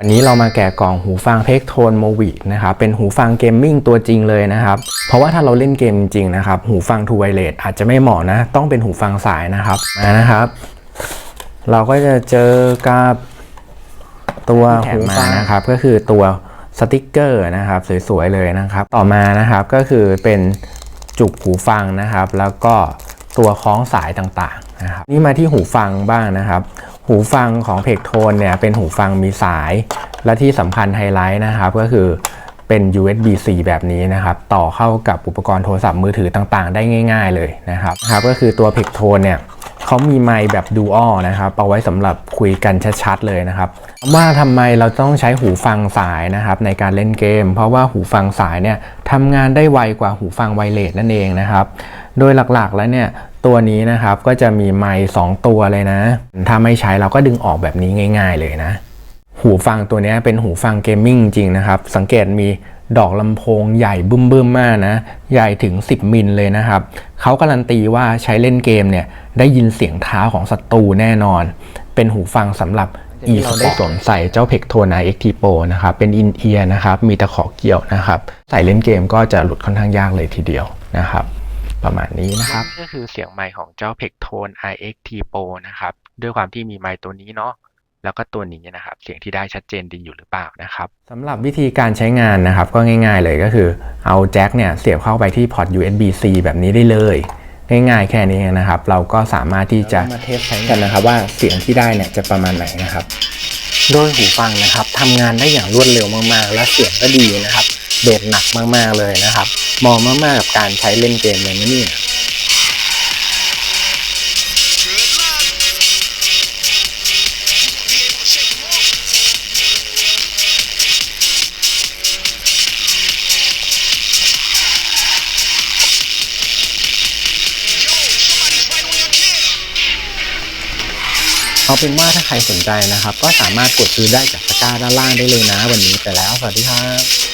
วันนี้เรามาแกะกล่องหูฟังเพกโทนโมวินะครับเป็นหูฟังเกมมิ่งตัวจริงเลยนะครับเพราะว่าถ้าเราเล่นเกมจริงนะครับหูฟังทูไวเลสอาจจะไม่เหมาะนะ ต้องเป็นหูฟังสายนะครับมานะครับ เราก็จะเจอกับตัวหูฟังนะครับ ก็คือตัวสติกเกอร์นะครับสวยๆเลยนะครับ ต่อมานะครับก็คือเป็นจุกหูฟังนะครับ แล้วก็ตัวคล้องสายต่างๆนะครับนี่มาที่หูฟังบ้างนะครับ หูฟังของเพกโทนเนี่ยเป็นหูฟังมีสาย และที่สำคัญไฮไลท์นะครับก็คือเป็น USB-C แบบนี้นะครับ ต่อเข้ากับอุปกรณ์โทรศัพท์มือถือต่างๆ ได้ง่าย ๆ เลยนะครับนะครับก็คือตัวเพกโทนเนี่ยเขามีไมค์แบบดูอัลนะครับเอาไว้สำหรับคุยกันชัดๆเลยนะครับว่าทำไมเราต้องใช้หูฟังสายนะครับในการเล่นเกม เพราะว่าหูฟังสายเนี่ยทำงานได้ไวกว่าหูฟังไวเลสนั่นเองนะครับ โดยหลักๆแล้วเนี่ย ตัวนี้นะครับก็จะมีไมค์สองตัวเลยนะ ถ้าไม่ใช้เราก็ดึงออกแบบนี้ง่าย ๆ เลยนะ หูฟังตัวนี้เป็นหูฟังเกมมิ่งจริงนะครับ สังเกตมีดอกลำโพงใหญ่บึ้มๆมากนะ ใหญ่ถึง 10 มิลเลยนะครับ เขาการันตีว่าใช้เล่นเกมเนี่ย ได้ยินเสียงเท้าของศัตรูแน่นอน เป็นหูฟังสำหรับ e เราได้สวมใส่เจ้าเพกโทนา XT Pro นะครับ เป็นอินเอียร์นะครับ มีตะขอเกี่ยวนะครับ ใส่เล่นเกมก็จะหลุดค่อนข้างยากเลยทีเดียวนะครับ ประมาณนี้นะครับก็คือเสียงไมค์ของเจ้า Pectone RXT Pro นะครับ ด้วยความที่มีไมค์ตัวนี้เนาะแล้วก็ตัวนี้นะครับ เสียงที่ได้ชัดเจนดีอยู่หรือเปล่านะครับสำหรับวิธีการใช้งานนะครับ ก็ง่ายๆเลยก็คือเอาแจ็คเนี่ยเสียบเข้าไปที่พอร์ต USB-C แบบนี้ได้เลย ง่ายๆแค่นี้นะครับ เราก็สามารถที่จะมาเทสใช้กันนะครับ ว่าเสียงที่ได้เนี่ยจะประมาณไหนนะครับ โดยหูฟังนะครับทำงานได้อย่างรวดเร็วมากๆ และเสียงก็ดีนะครับเบสหนักมากๆเลยนะครับเห มาะมากๆกับการใช้เล่นเกมเลยนะเนี่ยเอาเป็นว่าถ้าใครสนใจนะครับ ก็สามารถกดซื้อได้จากตะกร้าด้านล่างได้เลยนะ วันนี้ไปแล้ว สวัสดีครับ